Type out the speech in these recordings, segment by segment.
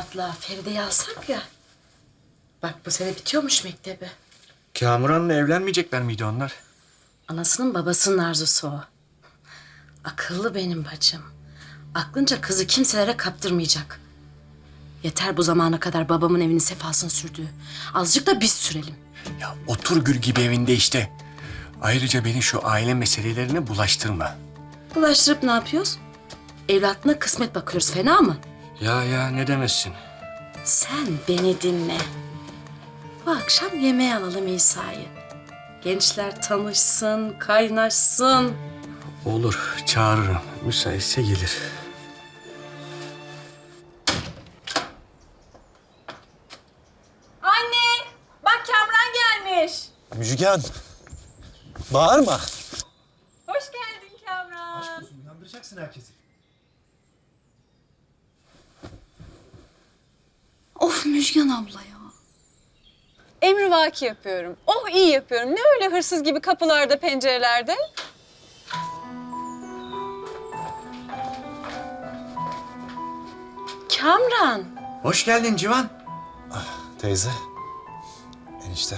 evlatla Feride'yi alsak ya. Bak bu sene bitiyormuş mektebi. Kamuran'la evlenmeyecekler miydi onlar? Anasının babasının arzusu o. Akıllı benim bacım. Aklınca kızı kimselere kaptırmayacak. Yeter bu zamana kadar babamın evinin sefasını sürdüğü. Azıcık da biz sürelim. Ya otur gül gibi evinde işte. Ayrıca beni şu aile meselelerine bulaştırma. Bulaştırıp ne yapıyoruz? Evlatına kısmet bakıyoruz fena mı? Ya ya ne demezsin. Sen beni dinle. Bu akşam yemeğe alalım İsa'yı. Gençler tanışsın, kaynaşsın. Olur çağırırım. Müsaitse gelir. Anne! Bak Kamran gelmiş. Müjgan. Bağırma. Hoş geldin Kamran. Uyandıracaksın herkesi. Of Müjgan abla ya. Emri vaki yapıyorum. Oh iyi yapıyorum. Ne öyle hırsız gibi kapılarda, pencerelerde? Kamran. Hoş geldin Civan. Teyze. Enişte.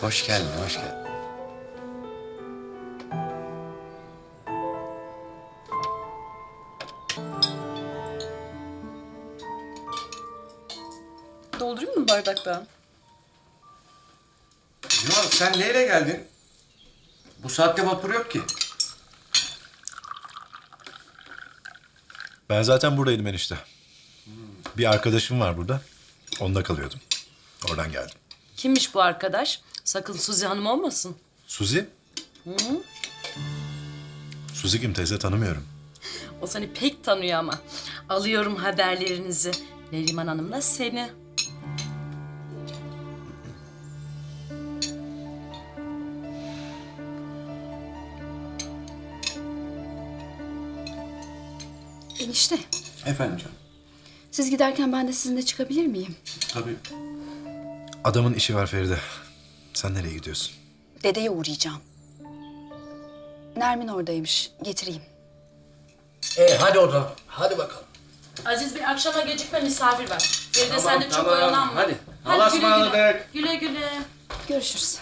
Hoş geldin, hoş geldin. Bardaktan? Civan sen neyle geldin? Bu saatte vapur yok ki. Ben zaten buradaydım enişte. Bir arkadaşım var burada. Onda kalıyordum. Oradan geldim. Kimmiş bu arkadaş? Sakın Suzi Hanım olmasın. Suzi? Suzi kim teyze tanımıyorum. O seni pek tanıyor ama. Alıyorum haberlerinizi. Neriman Hanım'la seni. Enişte, Efendim canım. siz giderken ben de sizinle çıkabilir miyim? Tabii. Adamın işi var Feride. Sen nereye gidiyorsun? Dedeye uğrayacağım. Nermin oradaymış. Getireyim. E hadi o zaman. Hadi bakalım. Aziz bir akşama gecikme misafir var. Geride Tamam, sen de çok tamam. oyalanma. Hadi. Allah'a güle güle. ısmarladık. Güle güle. Görüşürüz.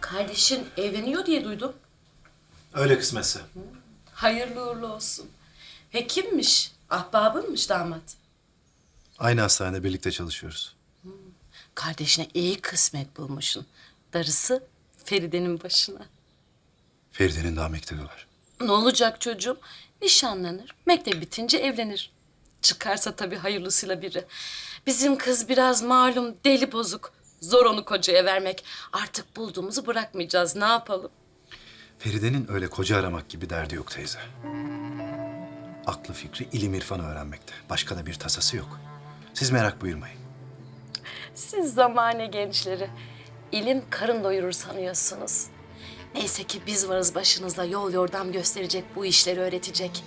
Kardeşin evleniyor diye duydum. Öyle kısmetse. Hayırlı uğurlu olsun. He kimmiş? Ahbabınmış damat. Aynı hastanede birlikte çalışıyoruz. Kardeşine iyi kısmet bulmuşsun. Darısı Feride'nin başına. Feride'nin daha mektebi var. Ne olacak çocuğum? Nişanlanır. Mektep bitince evlenir. Çıkarsa tabii hayırlısıyla biri. Bizim kız biraz malum deli bozuk. Zor onu kocaya vermek. Artık bulduğumuzu bırakmayacağız. Ne yapalım? Feride'nin öyle koca aramak gibi derdi yok teyze. Aklı fikri ilim irfan öğrenmekte. Başka da bir tasası yok. Siz merak buyurmayın. Siz zamane gençleri ilim karın doyurur sanıyorsunuz. Neyse ki biz varız başınızda yol yordam gösterecek, bu işleri öğretecek.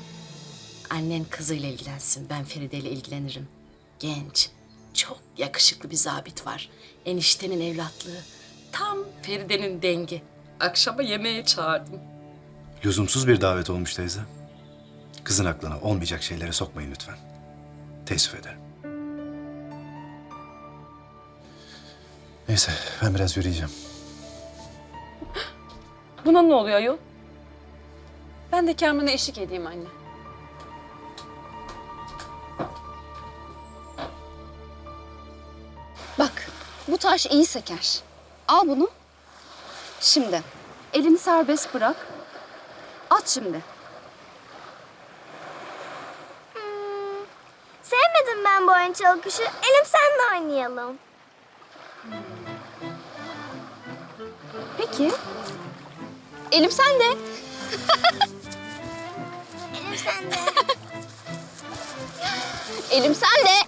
Annen kızıyla ilgilensin, ben Feride ile ilgilenirim. Genç, çok yakışıklı bir zabit var. Eniştenin evlatlığı. Tam Feride'nin dengi. Akşama yemeğe çağırdım. Lüzumsuz bir davet olmuş teyze. Kızın aklına olmayacak şeylere sokmayın lütfen. Teessüf ederim. Neyse ben biraz yürüyeceğim. Buna ne oluyor ayol? Ben de Kamran'a eşlik edeyim anne. Bak, bu taş iyi seker. Al bunu. Şimdi, elini serbest bırak. At şimdi. Sevmedim ben bu oyun çalkışı. Elim senle oynayalım. Peki. Elim sende. Elim sende. Elim sende. Gel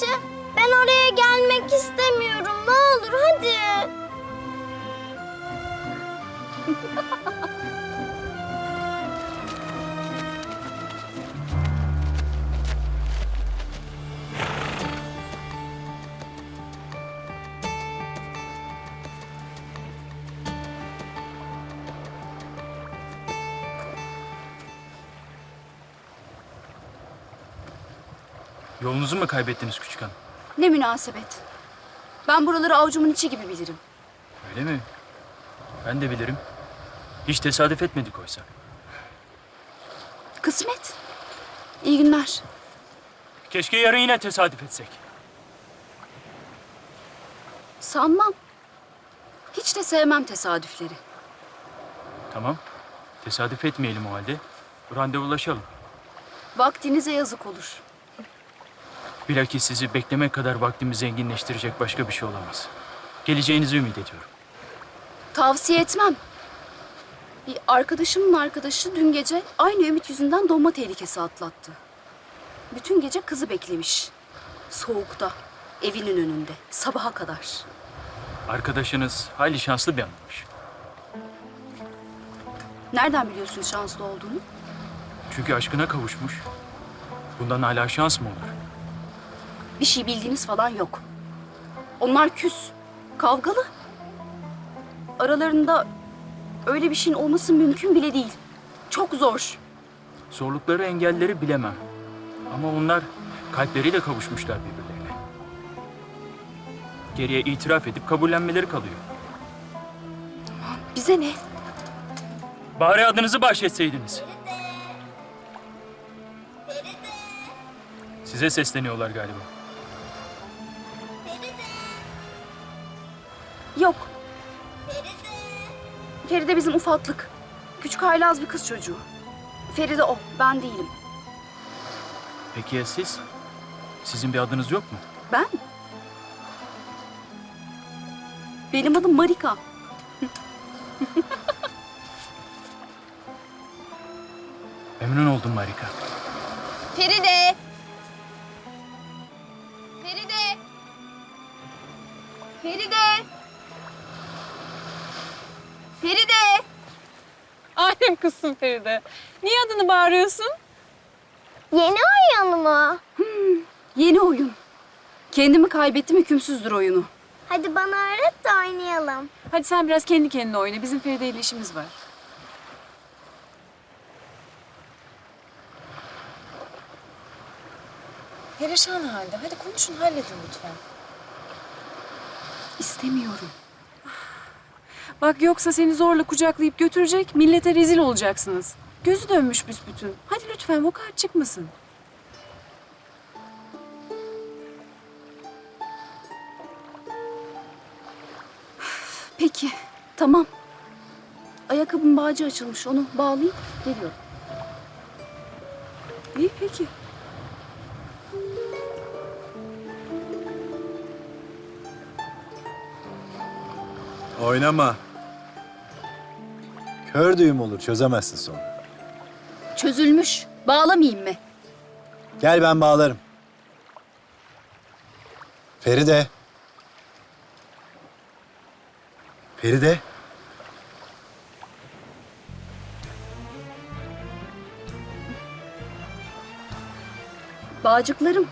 çalkışı. Ben oraya gelmek istemiyorum. Ne olur hadi. Yolunuzu mu kaybettiniz küçük hanım? Ne münasebet. Ben buraları avucumun içi gibi bilirim. Öyle mi? Ben de bilirim. Hiç tesadüf etmedik oysa. Kısmet. İyi günler. Keşke yarın yine tesadüf etsek. Sanmam. Hiç de sevmem tesadüfleri. Tamam. Tesadüf etmeyelim o halde. Randevulaşalım. Vaktinize yazık olur. Bilakis sizi beklemek kadar vaktimi zenginleştirecek başka bir şey olamaz. Geleceğinizi ümit ediyorum. Tavsiye etmem. Bir arkadaşımın arkadaşı dün gece aynı ümit yüzünden donma tehlikesi atlattı. Bütün gece kızı beklemiş. Soğukta, evinin önünde, sabaha kadar. Arkadaşınız hayli şanslı bir adammış. Nereden biliyorsun şanslı olduğunu? Çünkü aşkına kavuşmuş. Bundan hala şans mı olur? Bir şey bildiğiniz falan yok. Onlar küs, kavgalı. Aralarında öyle bir şeyin olması mümkün bile değil. Çok zor. Zorlukları, engelleri bilemem. Ama onlar kalpleriyle kavuşmuşlar birbirlerine. Geriye itiraf edip kabullenmeleri kalıyor. Bize ne? Bari adınızı bahşetseydiniz. Size sesleniyorlar galiba. Yok. Feride bizim ufaklık. Küçük haylaz bir kız çocuğu. Feride o, ben değilim. Peki ya siz? Sizin bir adınız yok mu? Ben? Benim adım Marika. Memnun oldum Marika. Feride! Feride! Feride! Feride! Alem kızsın Feride. Niye adını bağırıyorsun? Yeni oyun mu? Yeni oyun. Kendimi kaybettim hükümsüzdür oyunu. Hadi bana öğret de oynayalım. Hadi sen biraz kendi kendine oyna. Bizim Feride ile işimiz var. Perişan halde. Hadi konuşun halledin lütfen. İstemiyorum. Bak yoksa seni zorla kucaklayıp götürecek, millete rezil olacaksınız. Gözü dönmüş büsbütün. Hadi lütfen vukuat çıkmasın. Peki, tamam. Ayakkabım bağcı açılmış. Onu bağlayayım, geliyorum. İyi peki. Oynama. Kör düğüm olur çözemezsin sonra. Çözülmüş. Bağlamayayım mı? Gel ben bağlarım. Feride. Feride. Bağcıklarım.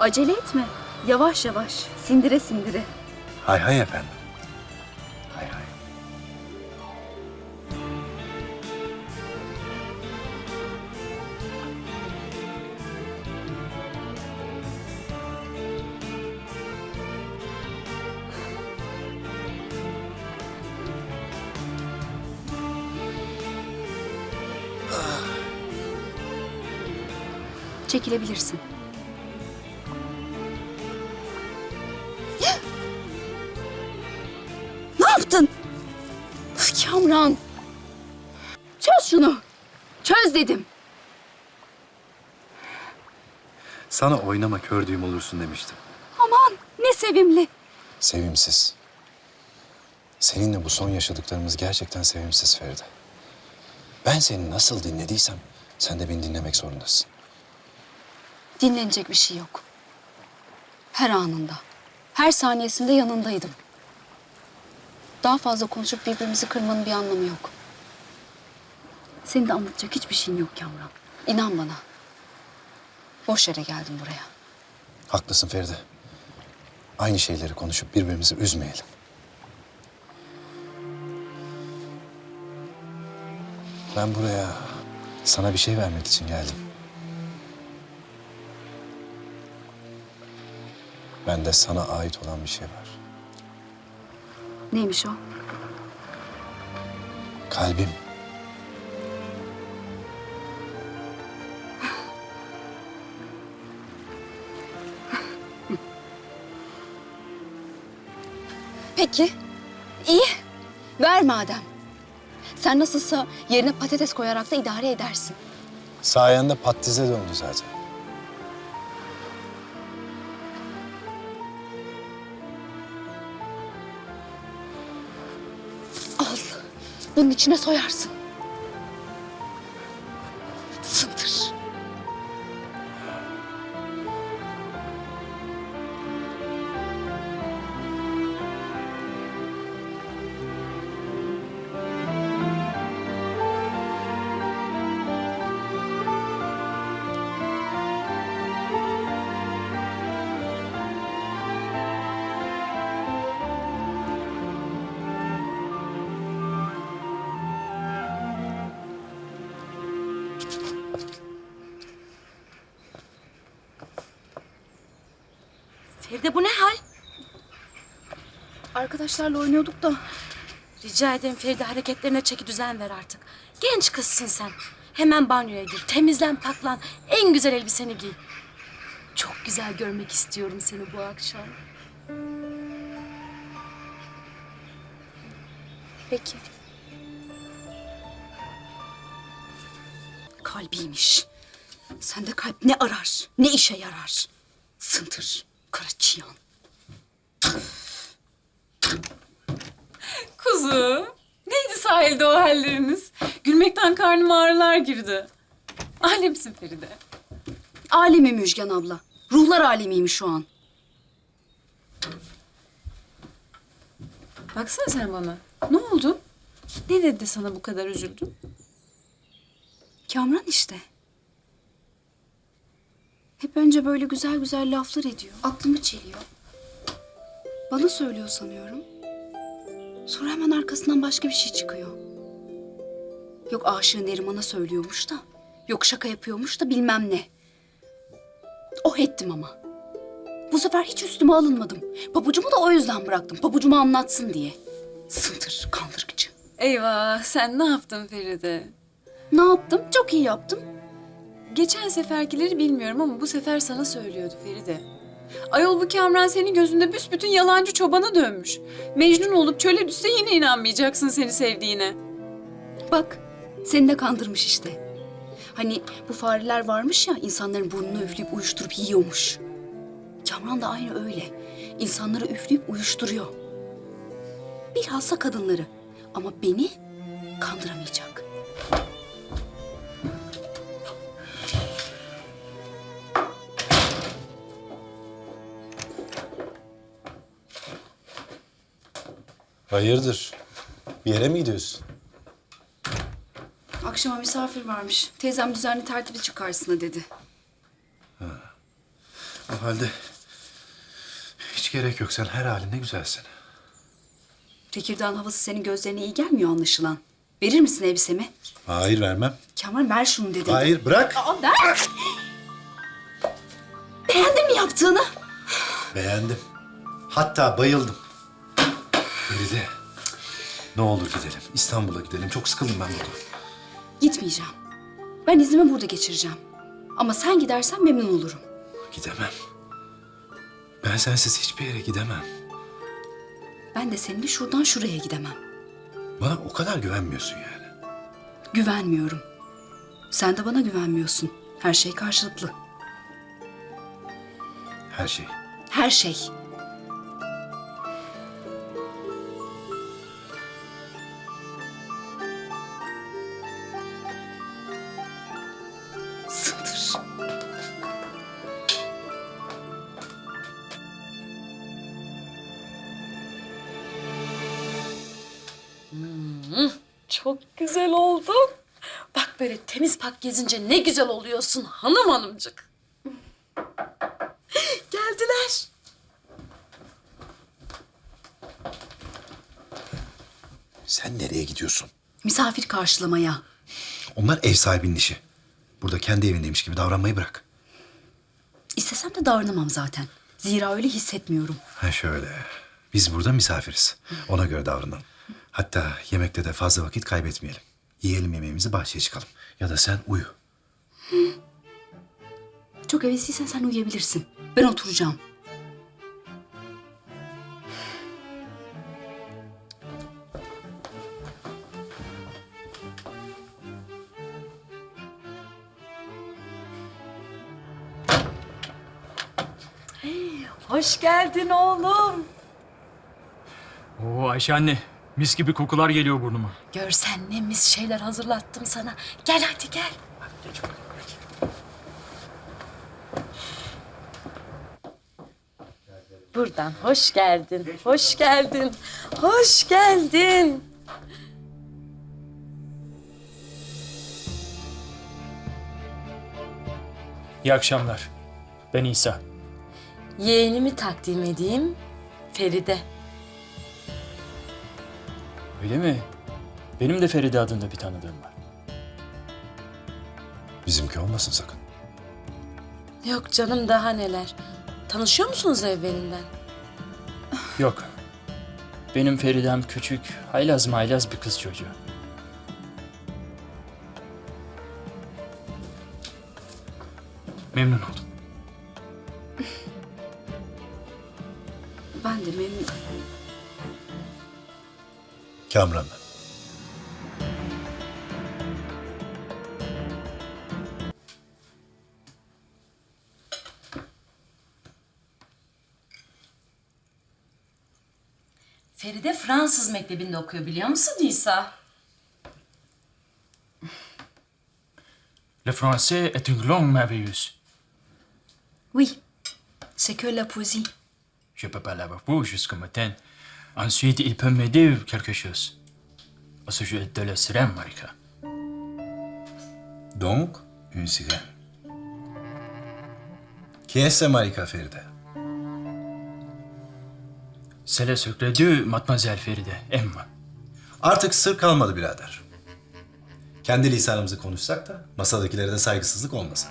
Acele etme. Yavaş yavaş, sindire sindire. Hay hay efendim. Hay hay. Çekilebilirsin. Çöz şunu. Çöz dedim. Sana oynama kör düğüm olursun demiştim. Aman ne sevimli. Sevimsiz. Seninle bu son yaşadıklarımız gerçekten sevimsiz Feride. Ben seni nasıl dinlediysem sen de beni dinlemek zorundasın. Dinlenecek bir şey yok. Her anında, her saniyesinde yanındaydım. Daha fazla konuşup birbirimizi kırmanın bir anlamı yok. Senin de anlatacak hiçbir şeyin yok Kamran. İnan bana. Boş yere geldim buraya. Haklısın Feride. Aynı şeyleri konuşup birbirimizi üzmeyelim. Ben buraya sana bir şey vermek için geldim. Bende sana ait olan bir şey var. Neymiş o? Kalbim. Peki. iyi. Ver madem. Sen nasılsa yerine patates koyarak da idare edersin. Sayende pattize döndü zaten. Al. Bunun içine soyarsın. Feride bu ne hal? Arkadaşlarla oynuyorduk da Rica ederim Feride hareketlerine çeki düzen ver artık. Genç kızsın sen. Hemen banyoya gir. Temizlen, paklan. En güzel elbiseni giy. Çok güzel görmek istiyorum seni bu akşam. Peki. Kalbiymiş. Sende kalp ne arar, ne işe yarar? Sındır, kara çıyan. Kuzu. Neydi sahilde o halleriniz? Gülmekten karnıma ağrılar girdi. Alemsin Feride. Alemi Müjgan abla. Ruhlar alemiymiş şu an. Baksana sen bana. Ne oldu? Ne dedi de sana bu kadar üzüldün? Kamran işte. Hep önce böyle güzel güzel laflar ediyor. Aklımı çeliyor. Bana söylüyor sanıyorum. Sonra hemen arkasından başka bir şey çıkıyor. Yok aşığı Neriman'a söylüyormuş da. Yok şaka yapıyormuş da bilmem ne. Oh ettim ama. Bu sefer hiç üstüme alınmadım. Pabucumu da o yüzden bıraktım. Pabucumu anlatsın diye. Sıntır, kandırgıcı. Eyvah sen ne yaptın Feride? Ne yaptım? Çok iyi yaptım. Geçen seferkileri bilmiyorum ama bu sefer sana söylüyordu Feride. Ayol bu Kamran senin gözünde büsbütün yalancı çobana dönmüş. Mecnun olup çöle düşse yine inanmayacaksın seni sevdiğine. Bak, seni de kandırmış işte. Hani bu fareler varmış ya, insanların burnunu üfleyip uyuşturup yiyormuş. Kamran da aynı öyle. İnsanları üfleyip uyuşturuyor. Bilhassa kadınları. Ama beni kandıramayacak. Hayırdır? Bir yere mi gidiyorsun? Akşama misafir varmış. Teyzem düzenli tertibi çıkarsına dedi. O halde hiç gerek yok. Sen her halinde güzelsin. Tekirdağ'ın havası senin gözlerine iyi gelmiyor anlaşılan. Verir misin elbisemi? Hayır vermem. Kemal ver şunu dedim. Hayır bırak. Aa, ver! Beğendin mi yaptığını? Beğendim. Hatta bayıldım. Feride. Ne olur gidelim. İstanbul'a gidelim. Çok sıkıldım ben burada. Gitmeyeceğim. Ben izimi burada geçireceğim. Ama sen gidersen memnun olurum. Gidemem. Ben sensiz hiçbir yere gidemem. Ben de seninle şuradan şuraya gidemem. Bana o kadar güvenmiyorsun yani. Güvenmiyorum. Sen de bana güvenmiyorsun. Her şey karşılıklı. Her şey. Her şey. Temiz pak gezince ne güzel oluyorsun hanım hanımcık. Geldiler. Sen nereye gidiyorsun? Misafir karşılamaya. Onlar ev sahibinin işi. Burada kendi evindeymiş gibi davranmayı bırak. İstesem de davranamam zaten. Zira öyle hissetmiyorum. Ha şöyle. Biz burada misafiriz. Ona göre davranalım. Hatta yemekte de fazla vakit kaybetmeyelim. Yiyelim yemeğimizi bahçeye çıkalım. Ya da sen uyu. Çok hevesliysen sen uyuyabilirsin. Ben oturacağım. Hoş geldin oğlum. Oo Ayşe anne, mis gibi kokular geliyor burnuma. Görsen ne mis şeyler hazırlattım sana. Gel hadi gel. Buradan hoş geldin. Hoş geldin. Hoş geldin. İyi akşamlar. Ben İsa. Yeğenimi takdim edeyim. Feride. Öyle mi? Benim de Feride adında bir tanıdığım var. Bizimki olmasın sakın. Yok canım daha neler. Tanışıyor musunuz evvelinden? Yok. Benim Feridem küçük, haylaz maylaz bir kız çocuğu. Memnun oldum. Ben de memnun... Ben. Feride Fransız mektebinde okuyor biliyor musun Nisa? Le français est une langue merveilleuse. Oui, c'est que la poésie. Je peux parler avec vous jusqu'au matin. Ensuite, il peut m'aider quelque chose. Au sujet de la sirène, Marika. Donc, une sirène. Qui est ce Marika Feride? C'est le secret de Mademoiselle Feride, Emma. Artık sır kalmadı birader. Kendi lisanımızı konuşsak da masadakilere de saygısızlık olmasın.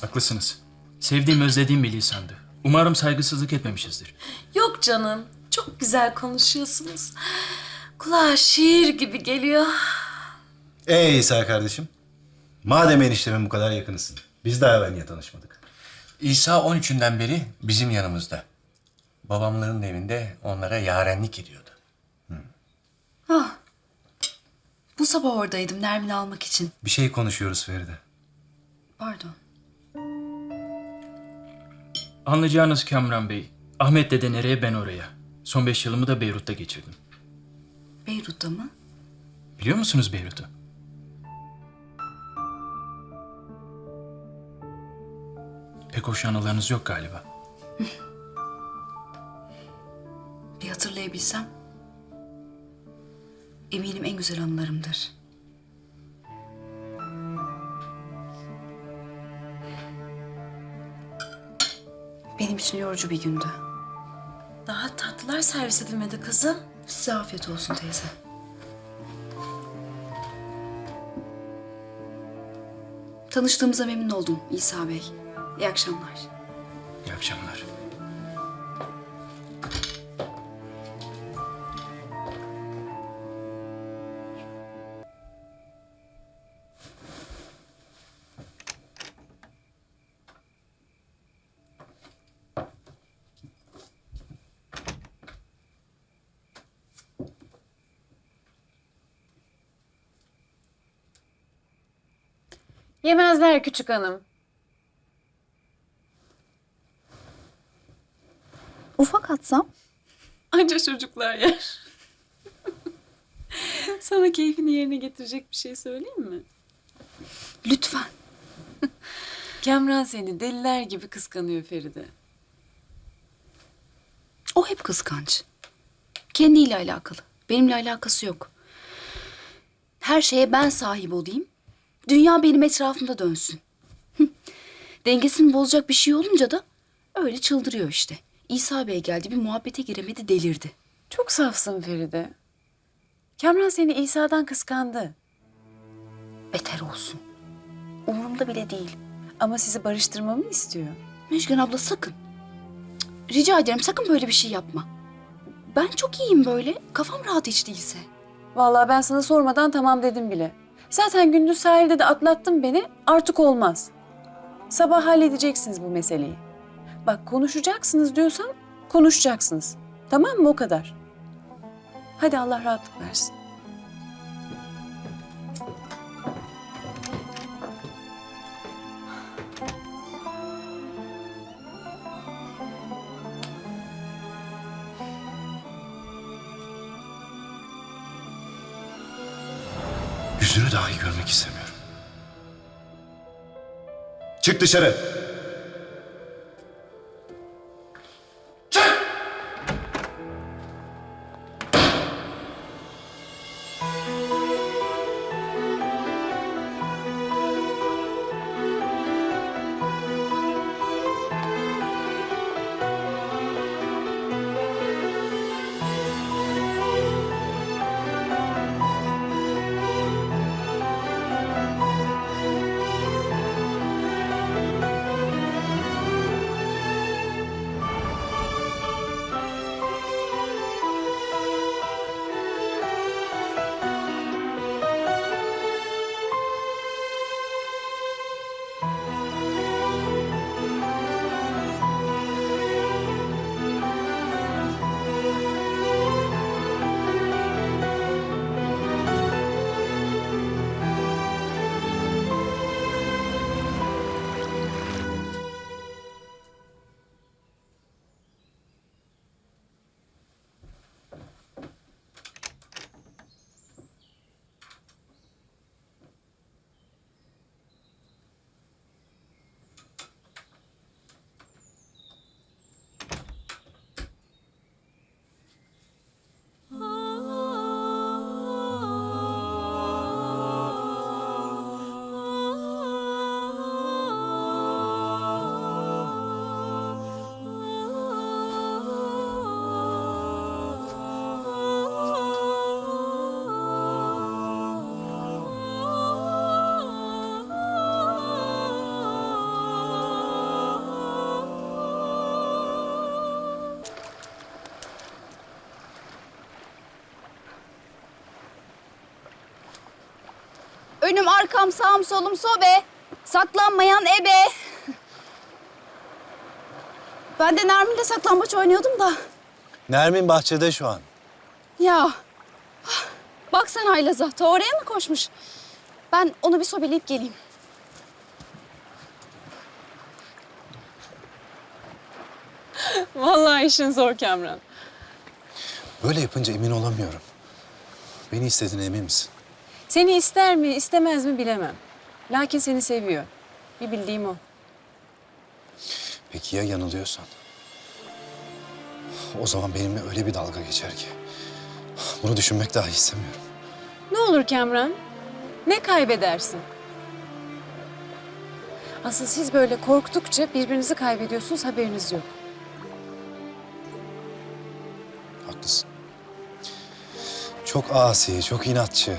Haklısınız. Sevdiğim, özlediğim bir lisandı. Umarım saygısızlık etmemişizdir. Yok canım. Çok güzel konuşuyorsunuz. Kulağa şiir gibi geliyor. Ey İsa kardeşim. Madem eniştemin bu kadar yakınısın. Biz daha evvel niye tanışmadık? İsa 13'ünden beri bizim yanımızda. Babamların evinde onlara yarenlik ediyordu. Bu sabah oradaydım Nermin'i almak için. Bir şey konuşuyoruz Feride. Pardon. Anlayacağınız Kamran Bey, Ahmet dede nereye ben oraya. Son beş yılımı da Beyrut'ta geçirdim. Beyrut'ta mı? Biliyor musunuz Beyrut'u? Pek hoş anılarınız yok galiba. Bir hatırlayabilsem. Eminim en güzel anılarımdır. Benim için yorucu bir gündü. Daha tatlılar servis edilmedi kızım. Size afiyet olsun teyze. Tanıştığımıza memnun oldum İsa Bey. İyi akşamlar. İyi akşamlar. Yemezler küçük hanım. Ufak atsam? Anca çocuklar yer. Sana keyfini yerine getirecek bir şey söyleyeyim mi? Lütfen. Kemran seni deliler gibi kıskanıyor Feride. O hep kıskanç. Kendiyle alakalı. Benimle alakası yok. Her şeye ben sahip olayım. Dünya benim etrafımda dönsün. Dengesini bozacak bir şey olunca da öyle çıldırıyor işte. İsa Bey geldi bir muhabbete giremedi delirdi. Çok safsın Feride. Kemran seni İsa'dan kıskandı. Beter olsun. Umurumda bile değil. Ama sizi barıştırmamı istiyor. Müjgan abla sakın. Cık, Rica ederim sakın böyle bir şey yapma. Ben çok iyiyim böyle. Kafam rahat hiç değilse. Vallahi ben sana sormadan tamam dedim bile. Zaten gündüz sahilde de atlattın beni. Artık olmaz. Sabah halledeceksiniz bu meseleyi. Bak konuşacaksınız diyorsam konuşacaksınız. Tamam mı o kadar? Hadi Allah rahatlık versin. Yüzünü dahi görmek istemiyorum. Çık dışarı. Önüm arkam sağım solum sobe. Saklanmayan ebe. Ben de Nermin'le saklambaç oynuyordum da. Nermin bahçede şu an. Ya. Bak sen Haylaz'a. Ta oraya mı koşmuş? Ben onu bir sobeleyip geleyim. Vallahi işin zor Kemran. Böyle yapınca emin olamıyorum. Beni istediğine emin misin? Seni ister mi istemez mi bilemem. Lakin seni seviyor. Bir bildiğim o. Peki ya yanılıyorsan? O zaman benimle öyle bir dalga geçer ki. Bunu düşünmek dahi istemiyorum. Ne olur Kemran? Ne kaybedersin? Asıl siz böyle korktukça birbirinizi kaybediyorsunuz haberiniz yok. Haklısın. Çok asi, çok inatçı.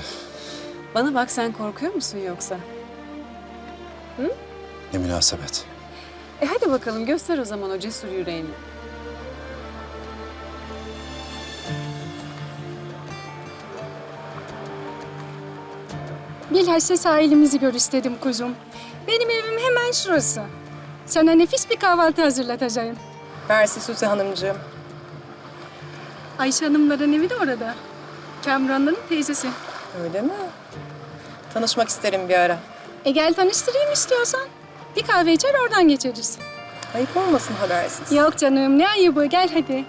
Bana bak sen korkuyor musun yoksa? Ne münasebet. E hadi bakalım göster o zaman o cesur yüreğini. Bilhassa sahilimizi gör istedim kuzum. Benim evim hemen şurası. Sana nefis bir kahvaltı hazırlatacağım. Mersi Suzi Hanımcığım. Ayşe Hanımların evi de orada. Kamran'ın teyzesi. Öyle mi? Tanışmak isterim bir ara. E gel tanıştırayım istiyorsan. Bir kahve içer oradan geçeriz. Ayıp olmasın habersiz. Yok canım ne ayıbı gel hadi.